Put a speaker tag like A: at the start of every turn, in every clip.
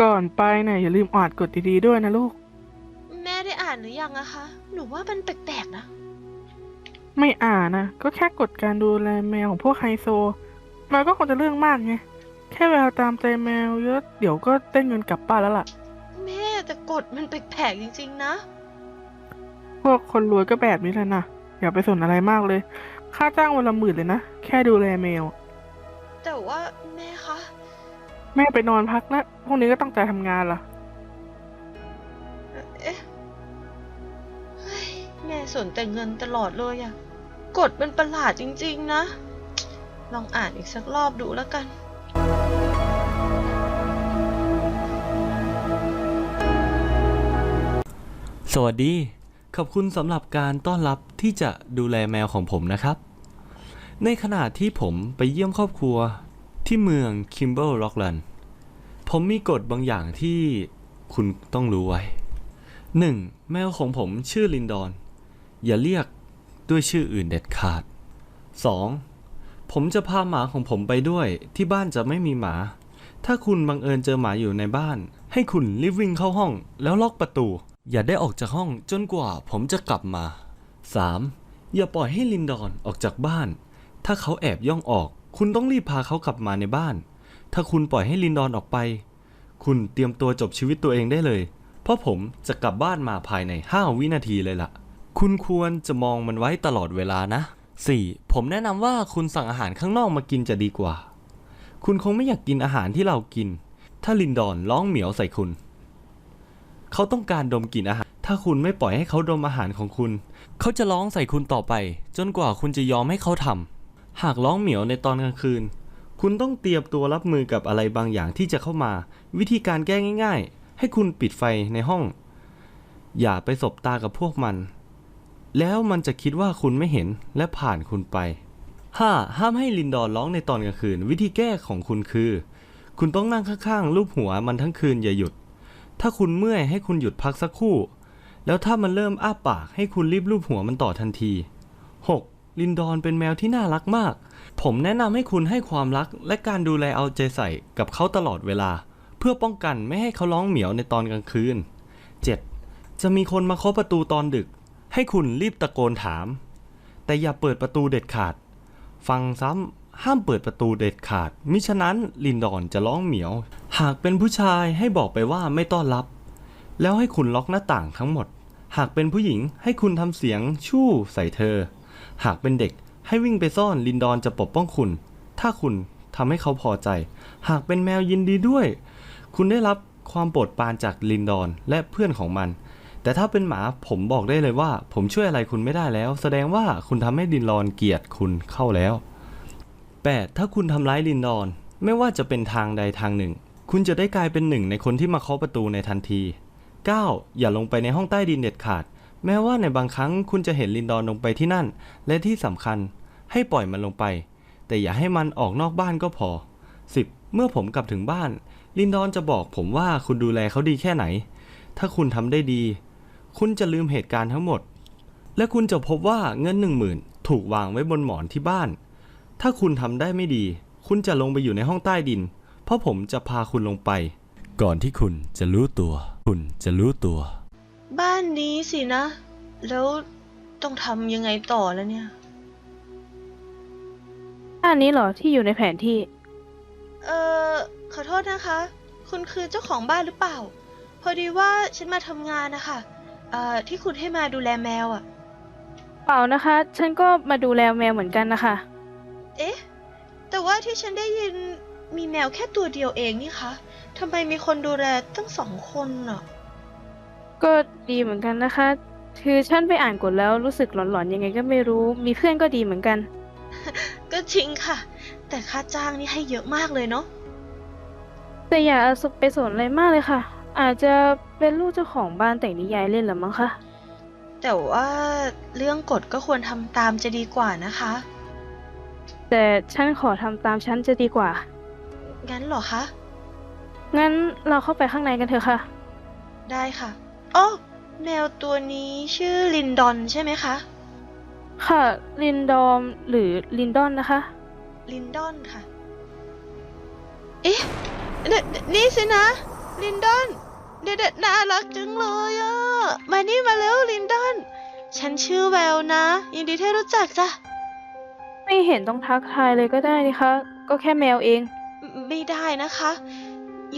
A: ก่อนไปเนี่ยอย่าลืมอ่านกฎดีๆด้วยนะลูก
B: แม่ได้อ่านหรือยังอะคะ หนูว่ามันแปลกๆนะ
A: ไม่อ่านนะก็แค่กฎการดูแลแมวของพวกไฮโซ มันก็คงจะเรื่องมากไง แค่แววตามใจแมวเยอะเดี๋ยวก็ได้เงินกลับบ้านแล้วล่ะ
B: แม่แต่กฎมันแปลกๆจริงๆนะ
A: พวกคนรวยก็แบบนี้แหละนะอย่าไปสนอะไรมากเลย ค่าจ้างวันละหมื่นเลยนะ แค่ดูแลแมว
B: แต่ว่าแม่คะ
A: แม่ไปนอนพักนะพรุ่งนี้ก็ต้องใจทำงานล่ะ
B: เอ๊ะเฮ้ยแม่สนแต่เงินตลอดเลยอะกฎมันประหลาดจริง ๆ นะ ลองอ่านอีกสักรอบดูแล้วกัน
C: สวัสดี ขอบคุณสำหรับการต้อนรับที่จะดูแลแมวของผมนะครับ ในขณะที่ผมไปเยี่ยมครอบครัว ที่เมืองคิมเบิลร็อกแลนด์ผมมีกฎบางอย่างที่คุณต้องรู้ไว้ 1. แมวของผมชื่อลินดอน อย่าเรียกด้วยชื่ออื่นเด็ดขาด 2. ผมจะพาหมาของผมไปด้วยที่บ้านจะไม่มีหมา ถ้าคุณบังเอิญเจอหมาอยู่ในบ้าน ให้คุณรีบวิ่งเข้าห้องแล้วล็อกประตู อย่าได้ออกจากห้องจนกว่าผมจะกลับมา 3. อย่าปล่อยให้ลินดอนออกจากบ้าน ถ้าเขาแอบย่องออก คุณต้องรีบพาเขากลับมาในบ้าน ถ้าคุณปล่อยให้ลินดอนออกไป คุณเตรียมตัวจบชีวิตตัวเองได้เลย เพราะผมจะกลับบ้านมาภายใน 5 วินาทีเลยล่ะ คุณควรจะมองมันไว้ตลอดเวลานะ 4. ผมแนะนำว่าคุณสั่งอาหารข้างนอกมากินจะดีกว่า คุณคงไม่อยากกินอาหารที่เรากิน ถ้าลินดอนร้องเหมียวใส่คุณ เขาต้องการดมกลิ่นอาหาร ถ้าคุณไม่ปล่อยให้เขาดมอาหารของคุณ เขาจะร้องใส่คุณต่อไป จนกว่าคุณจะยอมให้เขาทำ หากร้องเหมียวในตอนกลางคืน คุณต้องเตรียมตัวรับมือกับอะไรบางอย่างที่จะเข้ามา วิธีการแก้ง่าย ๆ ให้คุณปิดไฟในห้อง อย่าไปสบตากับพวกมัน แล้วมันจะคิดว่าคุณไม่เห็นและผ่านคุณไป 5. ห้ามให้ลินดอนร้องในตอนกลางคืน วิธีแก้ของคุณคือ คุณต้องนั่งข้างๆ รูปหัวมันทั้งคืนอย่าหยุด ถ้าคุณเมื่อยให้คุณหยุดพักสักครู่ แล้วถ้ามันเริ่มอ้าปากให้คุณรีบลูบหัวมันต่อทันที 6. ลินดอนเป็นแมวที่น่ารักมาก ผมแนะนำให้คุณให้ความรักและการดูแลเอาใจใส่กับเขาตลอดเวลา เพื่อป้องกันไม่ให้เขาร้องเหมียวในตอนกลางคืน 7. จะมีคนมาเคาะประตูตอนดึก ให้คุณรีบตะโกนถาม แต่อย่าเปิดประตูเด็ดขาด ฟังซ้ำห้ามเปิดประตูเด็ดขาด มิฉะนั้นลินดอนจะร้องเหมียว หากเป็นผู้ชายให้บอกไปว่าไม่ต้อนรับ แล้วให้คุณล็อกหน้าต่างทั้งหมด หากเป็นผู้หญิงให้คุณทำเสียงชู่ใส่เธอ หากเป็นเด็กให้วิ่งไปซ่อนลินดอนจะปกป้องคุณ ถ้าคุณทำให้เขาพอใจ หากเป็นแมวยินดีด้วย คุณได้รับความโปรดปรานจากลินดอนและเพื่อนของมัน แต่ถ้าเป็นหมาผมบอกได้เลยว่า ผมช่วยอะไรคุณไม่ได้แล้ว แสดงว่าคุณทำให้ลินดอนเกลียดคุณเข้าแล้ว 8. ถ้าคุณทำร้ายลินดอน ไม่ว่าจะเป็นทางใดทางหนึ่ง คุณจะได้กลายเป็นหนึ่งในคนที่มาเคาะประตูในทันที 9. อย่าลงไปในห้องใต้ดินเด็ดขาด แม้ว่าในบางครั้งคุณจะเห็นลินดอนลงไปที่นั่น และที่สำคัญให้ปล่อยมันลงไป แต่อย่าให้มันออกนอกบ้านก็พอ 10. เมื่อผมกลับถึงบ้าน ลินดอนจะบอกผมว่าคุณดูแลเขาดีแค่ไหน ถ้าคุณทำได้ดี คุณจะลืมเหตุการณ์ทั้งหมด และคุณจะพบว่าเงินหนึ่งหมื่นถูกวางไว้บนหมอนที่บ้าน ถ้าคุณทำได้ไม่ดี คุณจะลงไปอยู่ในห้องใต้ดิน เพราะผมจะพาคุณลงไป ก่อนที่คุณจะรู้ตัว คุณจะรู้ตัว
B: บ้านนี้สินะ แล้วต้องทำยังไงต่อแล้วเนี่ย
D: บ้านนี้เหรอที่อยู่ในแผนที่
B: เอ่อ ขอโทษนะคะ คุณคือเจ้าของบ้านหรือเปล่า พอดีว่าฉันมาทำงานนะคะเอ่อที่คุณให้มาดูแลแมวอะ่ะ
D: เปล่านะคะ ฉันก็มาดูแลแมวเหมือนกันนะคะ
B: เอ๊ะ แต่ว่าที่ฉันได้ยินมีแมวแค่ตัวเดียวเองนี่คะทำไมมีคนดูแลตั้งสองคนอะ
D: ก็ดีเหมือนกันนะคะ คือฉันไปอ่านกฎแล้วรู้สึกหลอนๆยังไงก็ไม่รู้ มีเพื่อนก็ดีเหมือนกัน
B: ก็จริงค่ะ แต่ค่าจ้างนี่ให้เยอะมากเลยเนาะ
D: แต่อย่าไปสนอะไรมากเลยค่ะ อาจจะเป็นลูกเจ้าของบ้านแต่งนิยายเล่นหรือมั้งคะ
B: แต่ว่าเรื่องกฎก็ควรทำตามจะดีกว่านะคะ
D: แต่ฉันขอทำตามฉันจะดีกว่า
B: งั้นเหรอคะ
D: งั้นเราเข้าไปข้างในกันเถอะค่ะ
B: ได้ค่ะ อ๋อแมวตัวนี้ชื่อลินดอนใช่ไหมคะ
D: ค่ะ ลินดอมหรือลินดอนนะคะ
B: ลินดอนค่ะ เอ๊ะนนนี่สินะ ลินดอน เด็ดๆน่ารักจังเลยอะ มานี่มาแล้วลินดอน ฉันชื่อแววนะ ยินดีที่รู้จักจ้ะ
D: ไม่เห็นต้องทักทายเลยก็ได้นี่คะ ก็แค่แมวเอง
B: ไม่ได้นะคะ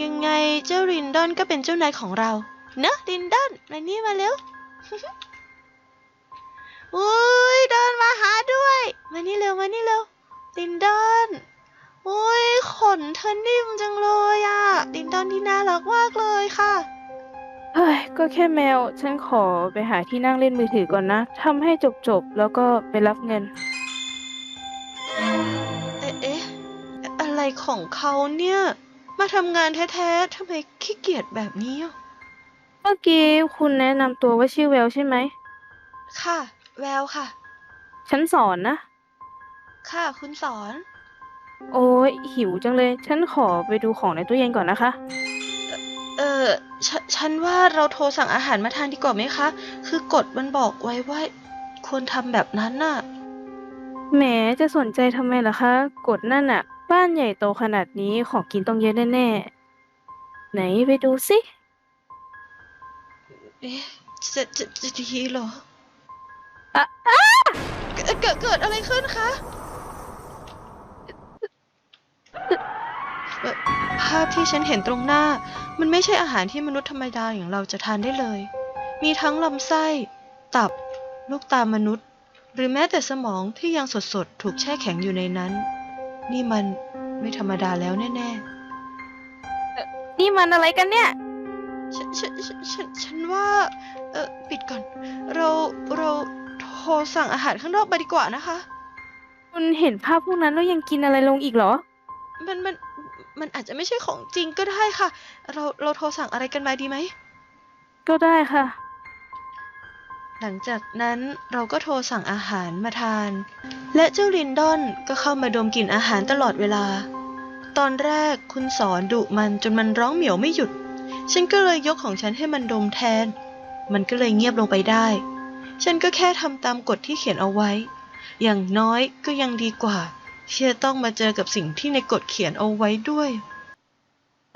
B: ยังไงเจ้าลินดอนก็เป็นเจ้านายของเรา เนอะลินดอนมานี่มาเร็วอุ้ยเดินมาหาด้วย มานี่เร็วมานี่เร็วลินดอนอุ้ยขนเธอนิ่มจังเลยอะลินดอนที่น่ารักมากเลยค่ะ
D: เฮ้ยก็แค่แมว ฉันขอไปหาที่นั่งเล่นมือถือก่อนนะทำให้จบๆ แล้วก็ไปรับเงิน
B: เอ๊ะเอ๊ะอะไรของเขาเนี่ย มาทำงานแท้ๆทำไมขี้เกียจแบบนี้อะ
D: เมื่อกี้คุณแนะนำตัวว่าชื่อแววใช่ไหม
B: ค่ะ แววค่ะ
D: ฉันสอนนะ
B: ค่ะ คุณสอน
D: โอ้ยหิวจังเลย ฉันขอไปดูของในตู้เย็นก่อนนะคะ
B: เออฉนฉันว่าเราโทรสั่งอาหารมาทานดีกว่าไหมคะ คือกฎมันบอกไว้ว่าควรทำแบบนั้นน่ะ
D: แหมจะสนใจทำไมล่ะคะกดนั่นอะบ้านใหญ่โตขนาดนี้ของกินต้องเยอะแน่ๆ ไหนไปดูสิ
B: เอ๊ะจะจะจะดีเหรอ
D: อะ
B: เกิดเกิดเกิดอะไรขึ้นคะภาพที่ฉันเห็นตรงหน้า มันไม่ใช่อาหารที่มนุษย์ธรรมดาอย่างเราจะทานได้เลย มีทั้งลำไส้ ตับ ลูกตามนุษย์ หรือแม้แต่สมองที่ยังสดๆ ถูกแช่แข็งอยู่ในนั้น นี่มันไม่ธรรมดาแล้วแน่
D: นี่มันอะไรกันเนี่ย
B: ฉันฉันฉันฉันฉันว่า เออปิดก่อน เราเราโทรสั่งอาหารข้างนอกไปดีกว่านะคะ
D: คุณเห็นภาพพวกนั้นแล้วยังกินอะไรลงอีกเหรอ
B: มันมันมันอาจจะไม่ใช่ของจริงก็ได้ค่ะ เราเราโทรสั่งอะไรกันมาดีไหม
D: ก็ได้ค่ะ
B: หลังจากนั้นเราก็โทรสั่งอาหารมาทาน และเจ้าลินดอนก็เข้ามาดมกลิ่นอาหารตลอดเวลา ตอนแรกคุณสอนดุมันจนมันร้องเหมียวไม่หยุด ฉันก็เลยยกของฉันให้มันดมแทน มันก็เลยเงียบลงไปได้ ฉันก็แค่ทำตามกฎที่เขียนเอาไว้ อย่างน้อยก็ยังดีกว่าที่จะต้องมาเจอกับสิ่งที่ในกฎเขียนเอาไว้ด้วย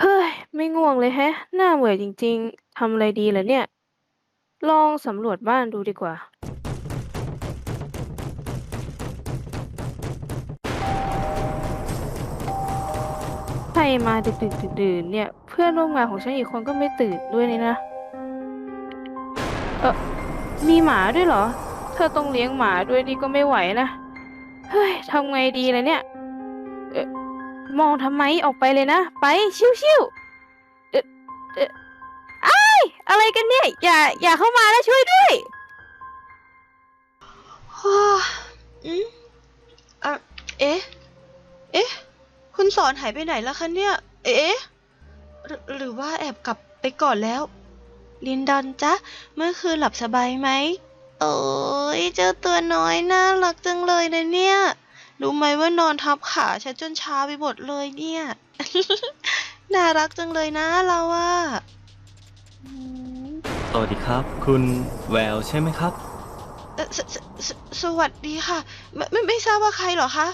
D: เฮ้ย ไม่ง่วงเลยแฮะน่าเบื่อจริงๆ ทำอะไรดีล่ะเนี่ย ลองสำรวจบ้านดูดีกว่า รมาดึกดึกดื่นเนี่ย เพื่อนร่วมงานของฉันอีกคนก็ไม่ตื่นด้วยนี่นะ เออมีหมาด้วยเหรอ เธอต้องเลี้ยงหมาด้วยนี่ก็ไม่ไหวนะ เฮ้ยทำไงดีเล่ะเนี่ย เอะมองทำไมออกไปเลยนะ ไปชิวๆเอะเอะไอ้อะไรกันเนี่ย อย่า อย่าเข้ามานะช่วยด้วย
B: ฮ่าอืมอะเอ๊ะ เอ๊ะ คุณสอนหายไปไหนแล้วคะเนี่ย เอ๊ะหรือหรือว่าแอบกลับไปก่อนแล้ว ลินดอนจ๊ะ เมื่อคืนหลับสบายไหม โอ้ยเจ้าตัวน้อยน่ารักจังเลยนะเนี่ย รู้ไหมว่านอนทับขาฉันจนช้าไปหมดเลยเนี่ย น่ารักจังเลยนะเราอะอืม
C: สวัสดีครับ คุณแววใช่ไหมครับ
B: เอ่อสสสสวัสดีค่ะไม่ไม่ไม่ทราบว่าใครเหรอคะ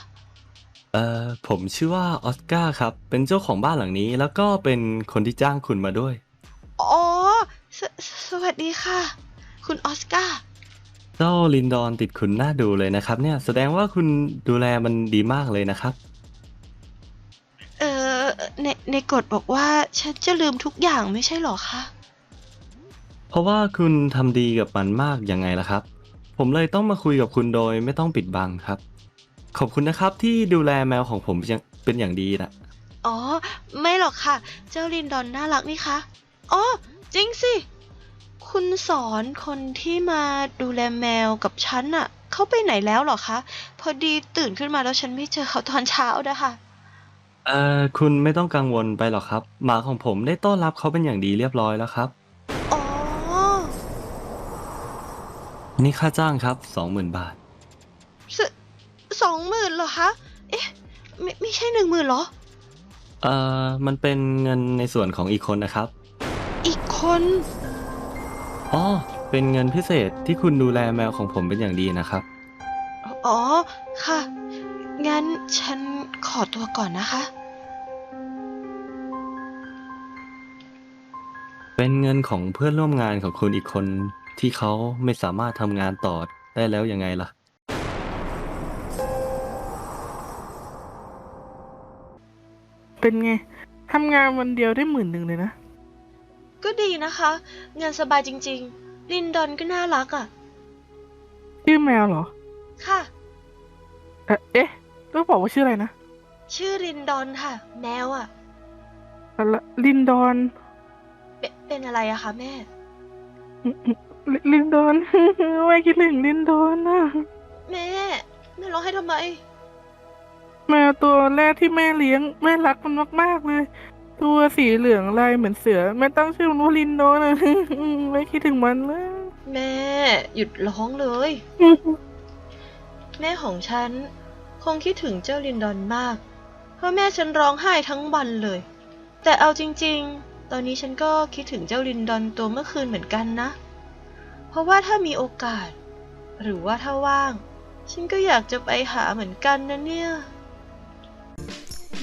C: เอ่อผมชื่อว่าออสการ์ครับ เป็นเจ้าของบ้านหลังนี้ แล้วก็เป็นคนที่จ้างคุณมาด้วย
B: อ๋อสสสวัสดีค่ะ คุณออสการ์
C: เจ้าลินดอนติดคุณน่าดูเลยนะครับ เนี่ยแสดงว่าคุณดูแลมันดีมากเลยนะครับ
B: เอ่อในในกฎบอกว่าฉันจะลืมทุกอย่างไม่ใช่เหรอคะ
C: เพราะว่าคุณทำดีกับมันมากยังไงล่ะครับ ผมเลยต้องมาคุยกับคุณโดยไม่ต้องปิดบังครับ ขอบคุณนะครับที่ดูแลแมวของผมเป็นอย่างเป็นอย่างดีนะ
B: อ๋อ ไม่หรอกค่ะ เจ้าลินดอนน่ารักนี่คะอ๋อจริงสิ คุณสอนคนที่มาดูแลแมวกับฉันน่ะเขาไปไหนแล้วเหรอคะ พอดีตื่นขึ้นมาแล้วฉันไม่เจอเขาตอนเช้านะคะ
C: เอ่อคุณไม่ต้องกังวลไปหรอกครับ หมาของผมได้ต้อนรับเขาเป็นอย่างดีเรียบร้อยแล้วครับ
B: อ๋อ
C: นี่ค่าจ้างครับ20,000บาท
B: สส องหมื่นเหรอคะ เอ๊ะ ไม่ไม่ใช่หนึ่งหมื่นเหรอ
C: เอ่อ มันเป็นเงินในส่วนของอีกคนนะครับ
B: อีกคน
C: อ๋อ เป็นเงินพิเศษที่คุณดูแลแมวของผมเป็นอย่างดีนะครับ
B: อ๋อ ค่ะ งั้นฉันขอตัวก่อนนะคะ
C: เป็นเงินของเพื่อนร่วมงานของคุณอีกคนที่เขาไม่สามารถทำงานต่อได้แล้วยังไงล่ะ
A: เป็นไงทำงานวันเดียวได้หมื่นหนึ่งเลยนะ
B: ก็ดีนะคะ งานสบายจริง ๆ ลินดอนก็น่ารักอะ่ะ
A: ชื่อแมวเหรอ
B: ค่ะ
A: เอ๊ะเอ๊ะต้องบอกว่าชื่ออะไรนะ
B: ชื่อลินดอนค่ะ แมวอะ่ะ
A: อะไรลินดอน
B: เป็นเป็นอะไรอะคะแม่
A: ลิลินดอน ไม่คิดถึงลินดอนนะ
B: แม่ แม่ร้องให้ทำไม
A: แมวตัวแรกที่แม่เลี้ยง แม่รักมันมากๆเลย ตัวสีเหลืองลายเหมือนเสือ แม่ตั้งชื่อมันว่าลินดอนนะ ไม่คิดถึงมันเลย
B: แม่ หยุดร้องเลย แม่ของฉัน คงคิดถึงเจ้าลินดอนมาก เพราะแม่ฉันร้องไห้ทั้งวันเลย แต่เอาจริง ๆ ตอนนี้ฉันก็คิดถึงเจ้าลินดอนตัวเมื่อคืนเหมือนกันนะ เพราะว่าถ้ามีโอกาส หรือว่าถ้าว่าง ฉันก็อยากจะไปหาเหมือนกันนะเนี่ย